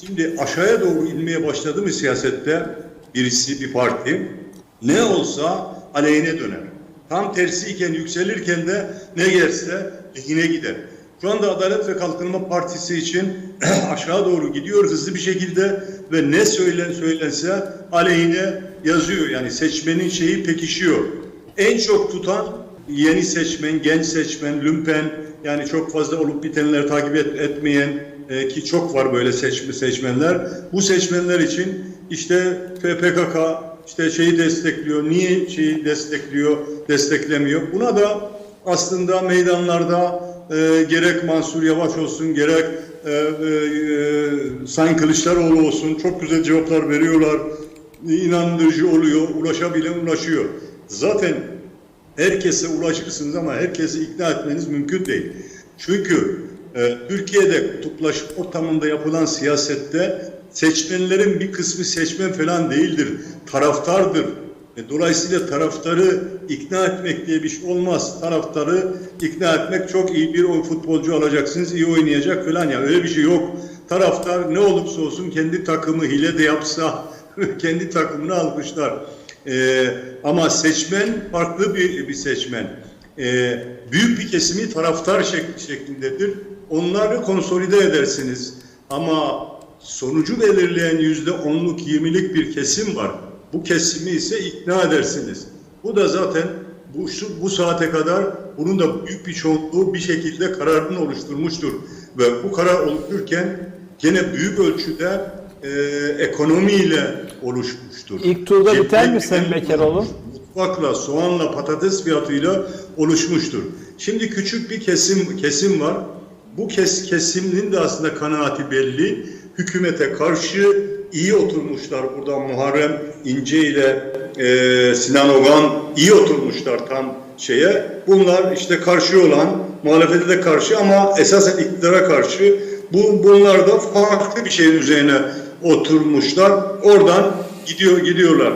Şimdi aşağıya doğru inmeye başladı mı siyasette birisi bir parti ne olsa aleyhine döner. Tam tersi iken yükselirken de ne gelse lehine gider. Şu anda Adalet ve Kalkınma Partisi için aşağı doğru gidiyor hızlı bir şekilde ve ne söylen söylense aleyhine yazıyor. Yani seçmenin şeyi pekişiyor. En çok tutan yeni seçmen, genç seçmen, lümpen yani çok fazla olup bitenleri takip et- etmeyen e, ki çok var böyle seçme seçmenler. Bu seçmenler için işte PKK işte şeyi destekliyor. Niye şeyi destekliyor, desteklemiyor? Buna da aslında meydanlarda e, gerek Mansur Yavaş olsun, gerek e, e, e, Sayın Kılıçdaroğlu olsun çok güzel cevaplar veriyorlar. İnandırıcı oluyor, ulaşabilen ulaşıyor. Zaten herkese ulaşırsınız ama herkesi ikna etmeniz mümkün değil. Çünkü e, Türkiye'de kutuplaşma ortamında yapılan siyasette seçmenlerin bir kısmı seçmen falan değildir, taraftardır. E, dolayısıyla taraftarı ikna etmek diye bir şey olmaz. Taraftarı ikna etmek çok iyi bir futbolcu alacaksınız, iyi oynayacak falan ya öyle bir şey yok. Taraftar ne olursa olsun kendi takımı hile de yapsa kendi takımını almışlar. Ee, ama seçmen farklı bir, bir seçmen. Ee, büyük bir kesimi taraftar şek- şeklindedir. Onları konsolide edersiniz. Ama sonucu belirleyen yüzde onluk, yirmilik bir kesim var. Bu kesimi ise ikna edersiniz. Bu da zaten bu, şu, bu saate kadar bunun da büyük bir çoğunluğu bir şekilde kararını oluşturmuştur. Ve bu karar oluştururken gene büyük ölçüde e, ekonomiyle oluşmuştur. İlk turda biter mi Sayın giden Bekaroğlu? Mutfakla, soğanla, patates fiyatıyla oluşmuştur. Şimdi küçük bir kesim kesim var. Bu kes, kesimin de aslında kanaati belli. Hükümete karşı iyi oturmuşlar. Burada Muharrem İnce ile e, Sinan Ogan iyi oturmuşlar tam şeye. Bunlar işte karşı olan, muhalefete de karşı ama esasen iktidara karşı. Bu, bunlar da farklı bir şeyin üzerine oturmuşlar. Oradan gidiyor gidiyorlar.